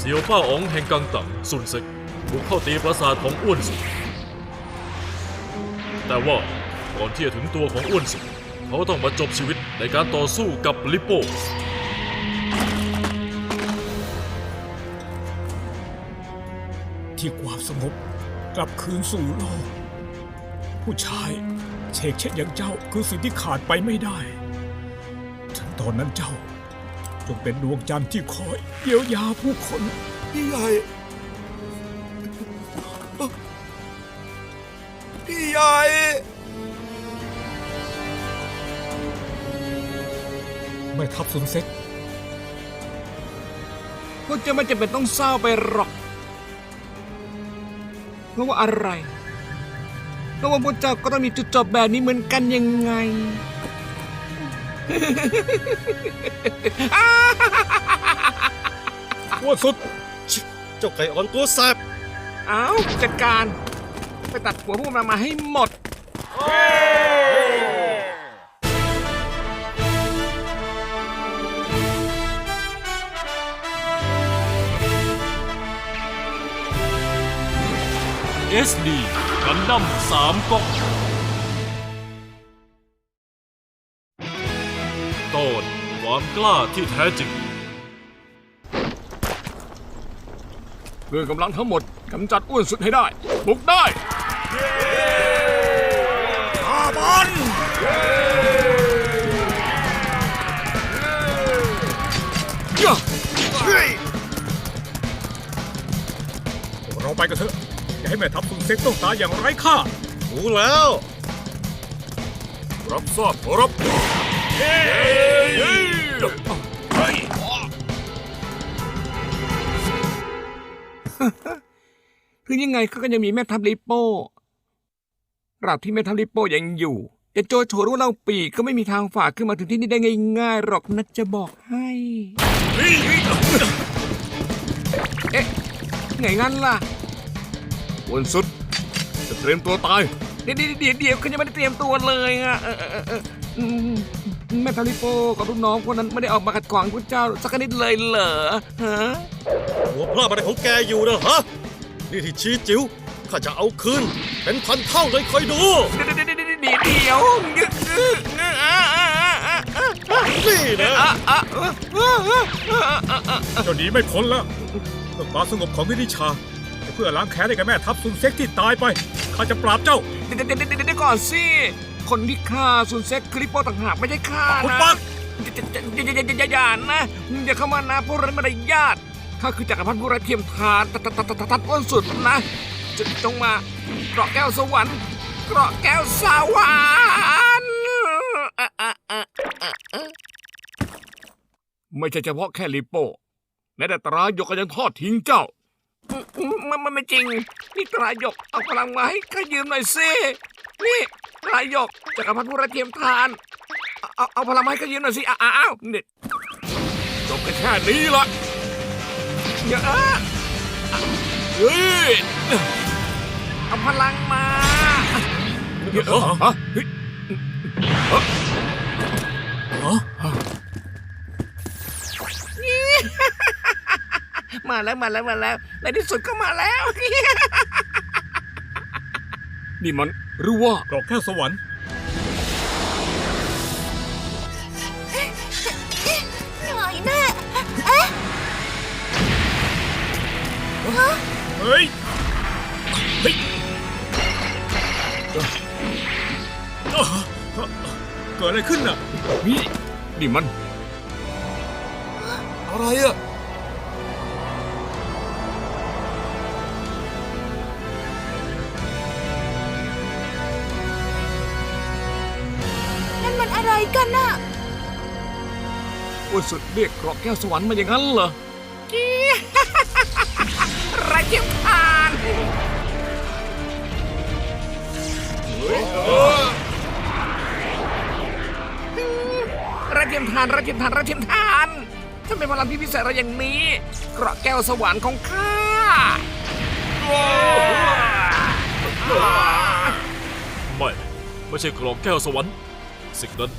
เซียวป้าอ๋องแห่งกังตังสุนเซ็กบุกเข้าตีปราสาทของอ้วนสุแต่ว่าก่อนที่จะถึงตัวของอ้วนสุเขาต้องมาจบชีวิตในการต่อสู้กับลิโป้ที่ความสงบกลับคืนสู่โลก ผู้ชายเชกเช่นอย่างเจ้าคือสิ่งที่ขาดไปไม่ได้ ถึงตอนนั้นเจ้า จงเป็นดวงจันทร์ที่คอยเยียวยาผู้คนพี่ใหญ่ พี่ใหญ่ไม่ทับสุนเซ็ตพวกเจ้าไม่จำเป็นต้องเศร้าไปหรอก เพราะว่าอะไร เพราะว่าพวกเจ้าก็ต้องมีจุดจบแบบนี้เหมือนกันยังไง วนสุด เจ้าไก่อ่อนตัวแสบเอาจัดการ ไปตัดหัวพวกมันมาให้หมด SD กันดั้มสามก๊อก ความกล้าที่แท้จริงเพื่อกำลังทั้งหมดกำจัดอ้วนสุดให้ได้ บุกได้ข้าบอลย่าเฮ้ยพวกเราไปกันเถอะ อย่าให้แม่ทัพสุนเซ็ตต้องตายอย่างไร้ค่ารู้แล้ว รับทราบขอรับ คือยังไงเขาก็ยังมีแม่ทัพลิโป้ตราบที่แม่ทัพลิโป้ยังอยู่จะโจโฉหรู้เล่าปีกก็ไม่มีทางฝ่าขึ้นมาถึงที่นี่ได้ง่ายๆหรอกนะจะบอกให้เอ๊ะไงงั้นล่ะอ้วนสุด จะเตรียมตัวตายเดี๋ยวเดี๋ยวเดี๋ยวเดี๋ยวเขายังไม่ได้เตรียมตัวเลยอะ เออเออเออเอออืมแม่ทาริโปกับรุ่นน้องคนนั้นไม่ได้ออกมาขัดขวางพระเจ้าสักนิดเลยเหรอฮะหัวพลาดอะไรของแกอยู่นะฮะนี่ที่ชี้จิ๋วข้าจะเอาคืนเป็นพันเท่าเลยคอยดูเดี๋ยวเดี๋ยวเดี๋ยวเดี๋ยวเดี๋ยวเดี๋ยวอะอะอะอะอะอะนี่นะอะอะอะอะอะเจ้าหนีไม่พ้นแล้วเพื่อความสงบของวิริชาและเพื่อล้างแค้นให้กับแม่ทัพสุนเซ็กที่ตายไปข้าจะปราบเจ้าเดี๋ยวเดี๋ยวเดี๋ยวเดี๋ยวก่อนสิ คนที่ฆ่าซุนเซ็กคลิปโปต่างหากไม่ใช่ฆ่าคุณนะปักอย่าอย่าอย่าอย่าอย่าอย่านะอย่าเข้ามานะพวกเราไม่ได้ญาติข้าคือจักรพรรดิผู้ไร้เทียมทานตัดตัดตัดตัดตัดอ้นสุดนะจะจงมาเกราะแก้วสวรรค์เกราะแก้วสวรรค์อะอะอะอะอะไม่ใช่เฉพาะแค่ลิโป้แม้แต่ตรายกก็ยังทอดทิ้งเจ้ามันมันไม่จริง นี่ตรายกเอาพลังมาให้ข้ายืมหน่อยสินี่ ตรายกจักรพรรดิผู้ร้เทียมทาน เอาเอาพลังมาให้เขายืมหน่อยสิ อ้าอ้าวนี่จบกันแค่นี้ละอย่าอะเฮ้ยเอาพลังมาเฮ้ยเออฮะเฮ้ยเอ้อฮะมาแล้วมาแล้วมาแล้วในที่สุดก็มาแล้ว นี่มัน หรือว่ากรอกแก้วสวรรค์ หน่อยแน่เอ๊ะเฮ้ย เฮ้ยเอ้อเกิดอะไรขึ้นน่ะ นี่นี่มัน อะไรอะ วนสุดเรียกกราะแก้วสวรรค์มาอย่างนั้นเหรอไรเทียมทานระเทียมทานระเทียมทานระเทียมทานทำไมพลังที่พิเศษอะไรอย่างนี้กราะแก้วสวรรค์ของข้าไม่ไม่ใช่กรองแก้วสวรรค์สิ่งนั้น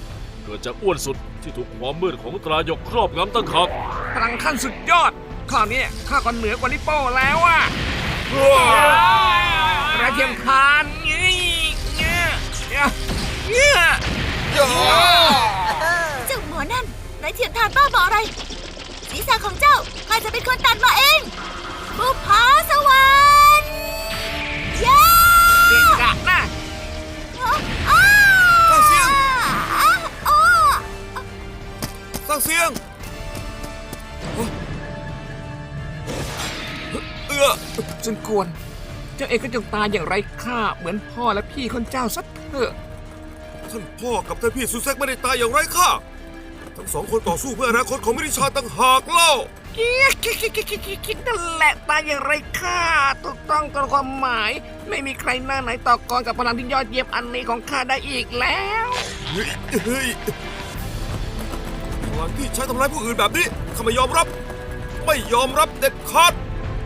กิดจากอ้วนสุดที่ถูกความมืดของตรายกครอบงำตั้งหากพลังขั้นสุดยอดคราวนี้ข้าก็เหนือกว่าลิโป้แล้วอะกระเทียมทานงี้เงี้ยเงี้ยเงี้ยเจ้าหมอนั่นไรเทียมทานบ้าบออะไรศีรษะของเจ้าข้าจะเป็นคนตัดมาเองบุพาสวรรค์ย่ สร้างเสียง เอื้อจนกวน เจ้าเองก็จงตายอย่างไรค่าเหมือนพ่อและพี่คนเจ้าสักเถอะ ท่านพ่อกับท่านพี่ซูเซ็กไม่ได้ตายอย่างไรค่า ทั้งสองคนต่อสู้เพื่ออนาคตของมิริชาต่างหากเล่าเกียคิดคิดคิดคิดคิดคิดนั่นแหละตายอย่างไรค่าถูกต้องตามความหมาย ไม่มีใครหน้าไหนต่อกรกับพลังที่ยอดเยี่ยมอันนี้ของข้าได้อีกแล้ว เฮ้ยเฮ้ยพ ลังที่ใช้ทำร้ายผู้อื่นแบบนี้ข้าไม่ยอมรับ ไม่ยอมรับเด็ดขาด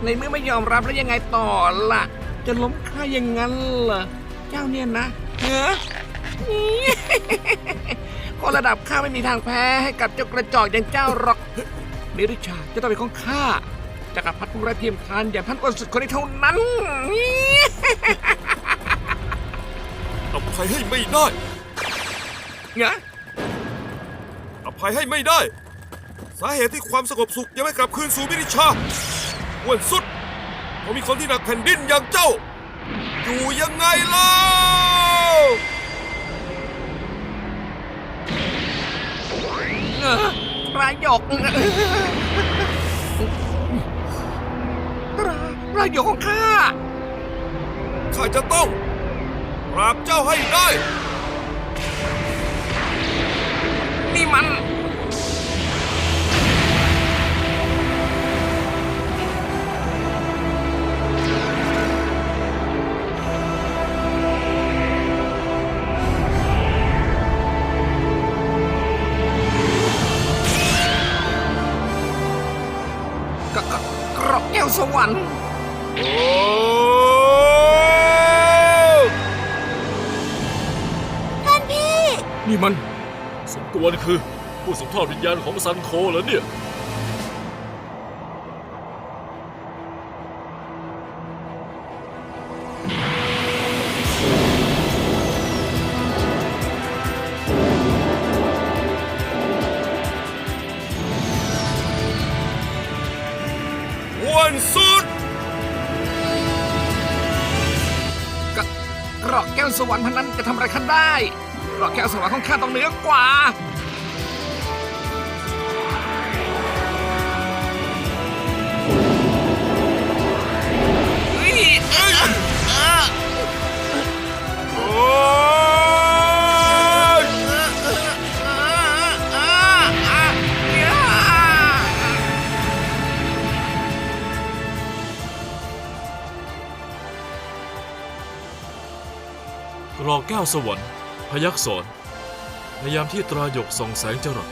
ในเมื่อไม่ยอมรับแล้วยังไงต่อล่ะ จะล้มข้าอย่างนั้นเหรอ เจ้าเนี่ยนะเฮ้อคนระดับข้าไม่มีทางแพ้ให้กับเจ้ากระจอกอย่างเจ้าหรอกเมริชาจะต้องเป็นของข้าจักรพรรดิผู้ไร้เทียมทานอย่างท่านอ้วนสุดคนนี้เท่านั้นอภัยให้ไม่ได้เนี่ยอ ภัยให้ไม่ได้ สาเหตุที่ความสงบสุขยังไม่กลับคืนสู่มิริชาอ้วนสุดเพราะมีคนที่หนักแผ่นดินอย่างเจ้า อยู่ยังไงเล่าเออปลายหยกปลาปลายหยกของข้า ข้าจะต้องปราบเจ้าให้ได้ นี่มัน อกแก้วสวรรค์โอ้ท่านพี่ นี่มันสมควรคือ ผู้สืบทอดวิญญาณของซันโคเหรอเนี่ย รอกแก้วสวรรค์พันนั้นจะทำอะไรข้าได้หรอกแก้วสวรรค์ของข้าต้องเหนือกว่า โอ้ รอแก้วสวรรค์ พยักษรในยามที่ตราหยกส่องแสงจรัส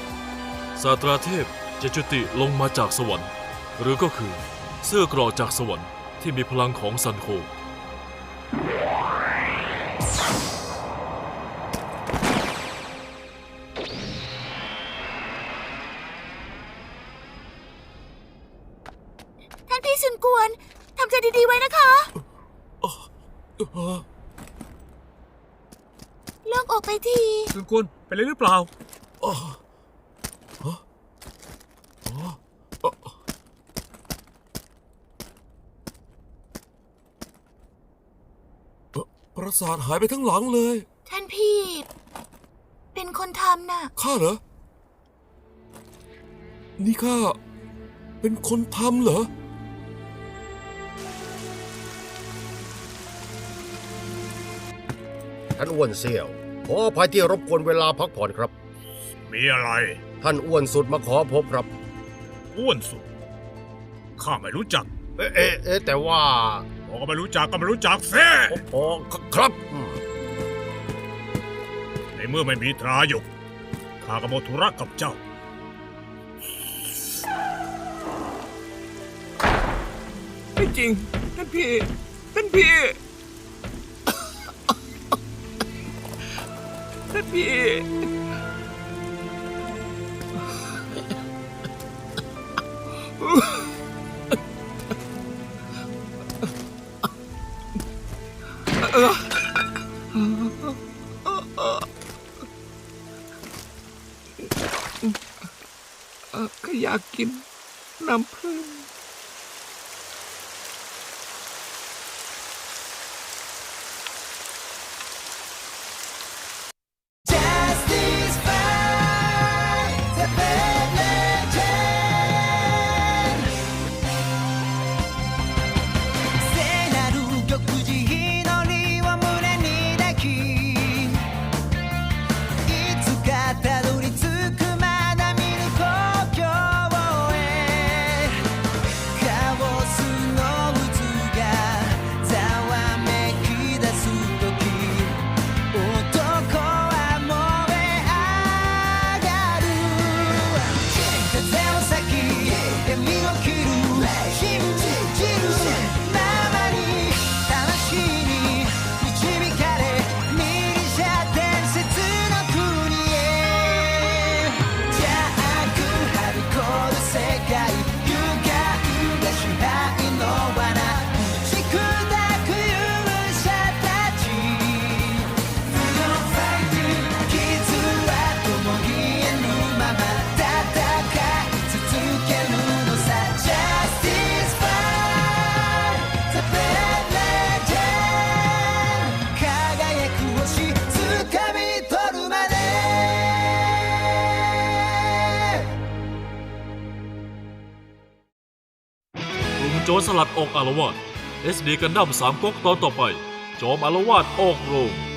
ศาสตราเทพจะจุติลงมาจากสวรรค์ หรือก็คือเสื้อกรอจากสวรรค์ที่มีพลังของซันโค กวนเป็นอะไรหรือเปล่าประสาทหายไปทั้งหลังเลย ท่านพี่ เป็นคนทำน่ะ ข้าเหรอ นี่ข้า เป็นคนทำเหรอท่านอ้วนเสี่ยว ขออภัยที่รบกวนเวลาพักผ่อนครับ มีอะไร ท่านอ้วนสุดมาขอพบครับ อ้วนสุด ข้าไม่รู้จัก เอ๊ะเอ๊ะเอ๊ะแต่ว่าบอกก็ไม่รู้จักก็ไม่รู้จักเซ่อ๋อคครับอืมในเมื่อไม่มีตราหยกข้าก็หมดธุระกับเจ้า ไม่จริง ท่านพี่ ท่านพี่ Tapi... Eh. Aku yakin enam. นสลัดออกอารวาส SD กันดั้มสามก๊กตอนต่อไป จอมอารวาสออกโรง